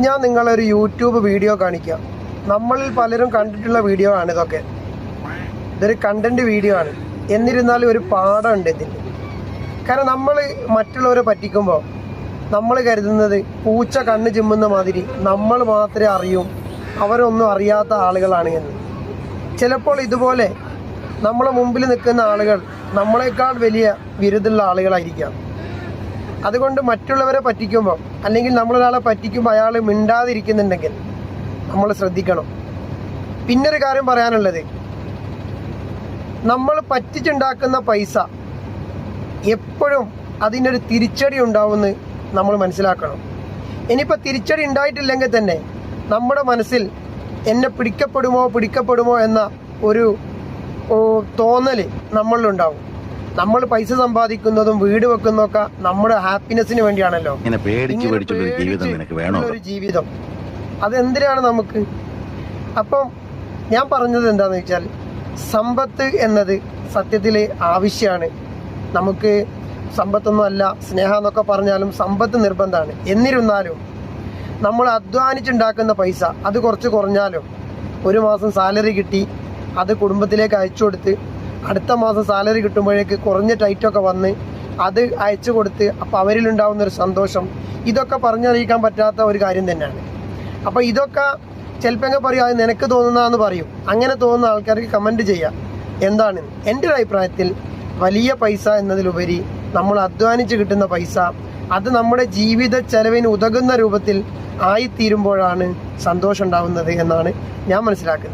ഞാൻ നിങ്ങളൊരു YouTube video കാണിക്കാം. നമ്മളിൽ പലരും കണ്ടിട്ടുള്ള വീഡിയോ ആണ് ഇതൊക്കെ. ഇതൊരു കണ്ടന്റ് വീഡിയോ ആണ്. എന്നിരുന്നാലും ഒരു പാഠമുണ്ട് ഇതിൽ. കാരണം നമ്മൾ മറ്റുള്ളവരെ പറ്റിക്കുമ്പോൾ നമ്മൾ കരുതുന്നത് പൂച്ച കണ്ണ് ചിമ്മുന്ന മാതിരി നമ്മൾ മാത്രമേ അറിയൂ അവരൊന്നും അറിയാത്ത ആളുകളാണ് എന്ന്. ചിലപ്പോൾ ഇതുപോലെ നമ്മളെ മുമ്പിൽ നിൽക്കുന്ന ആളുകൾ നമ്മളെക്കാൾ വലിയ വിരുദ്ധുള്ള ആളുകളായിരിക്കാം. അതുകൊണ്ട് മറ്റുള്ളവരെ പറ്റിക്കുമ്പോൾ അല്ലെങ്കിൽ നമ്മളൊരാളെ പറ്റിക്കുമ്പോൾ അയാൾ മിണ്ടാതിരിക്കുന്നുണ്ടെങ്കിൽ നമ്മൾ ശ്രദ്ധിക്കണം. പിന്നൊരു കാര്യം പറയാനുള്ളത് നമ്മൾ പറ്റിച്ചുണ്ടാക്കുന്ന പൈസ എപ്പോഴും അതിനൊരു തിരിച്ചടി ഉണ്ടാവുമെന്ന് നമ്മൾ മനസ്സിലാക്കണം. ഇനിയിപ്പോൾ തിരിച്ചടി ഉണ്ടായിട്ടില്ലെങ്കിൽ തന്നെ നമ്മുടെ മനസ്സിൽ എന്നെ പിടിക്കപ്പെടുമോ പിടിക്കപ്പെടുമോ എന്ന ഒരു തോന്നൽ നമ്മളിലുണ്ടാവും. നമ്മൾ പൈസ സമ്പാദിക്കുന്നതും വീട് വെക്കുന്നതൊക്കെ നമ്മുടെ ഹാപ്പിനെസ്സിന് വേണ്ടിയാണല്ലോ. ജീവിതം ഉള്ളൊരു ജീവിതം. അതെന്തിനാണ് നമുക്ക്? അപ്പം ഞാൻ പറഞ്ഞത് എന്താന്ന് വെച്ചാൽ സമ്പത്ത് എന്നത് സത്യത്തിൽ ആവശ്യമാണ് നമുക്ക് സമ്പത്തൊന്നും അല്ല സ്നേഹം എന്നൊക്കെ പറഞ്ഞാലും സമ്പത്ത് നിർബന്ധമാണ്. എന്നിരുന്നാലും നമ്മൾ അധ്വാനിച്ചുണ്ടാക്കുന്ന പൈസ അത് കുറച്ച് കുറഞ്ഞാലും ഒരു മാസം സാലറി കിട്ടി അത് കുടുംബത്തിലേക്ക് അയച്ചു കൊടുത്ത് അടുത്ത മാസം സാലറി കിട്ടുമ്പോഴേക്ക് കുറഞ്ഞ ടൈറ്റൊക്കെ വന്ന് അത് അയച്ചു കൊടുത്ത് അപ്പോൾ അവരിലുണ്ടാവുന്ന ഒരു സന്തോഷം. ഇതൊക്കെ പറഞ്ഞറിയിക്കാൻ പറ്റാത്ത ഒരു കാര്യം തന്നെയാണ്. അപ്പോൾ ഇതൊക്കെ ചിലപ്പോൾ എങ്ങനെ പറയും അത് നിനക്ക് തോന്നുന്നതെന്ന് പറയും. അങ്ങനെ തോന്നുന്ന ആൾക്കാർക്ക് കമന്റ് ചെയ്യാം. എന്താണ്? എന്റെ ഒരു അഭിപ്രായത്തിൽ വലിയ പൈസ എന്നതിലുപരി നമ്മൾ അധ്വാനിച്ച് കിട്ടുന്ന പൈസ അത് നമ്മുടെ ജീവിത ചെലവിന് ഉതകുന്ന രൂപത്തിൽ ആയിത്തീരുമ്പോഴാണ് സന്തോഷം ഉണ്ടാവുന്നത് എന്നാണ് ഞാൻ മനസ്സിലാക്കുന്നത്.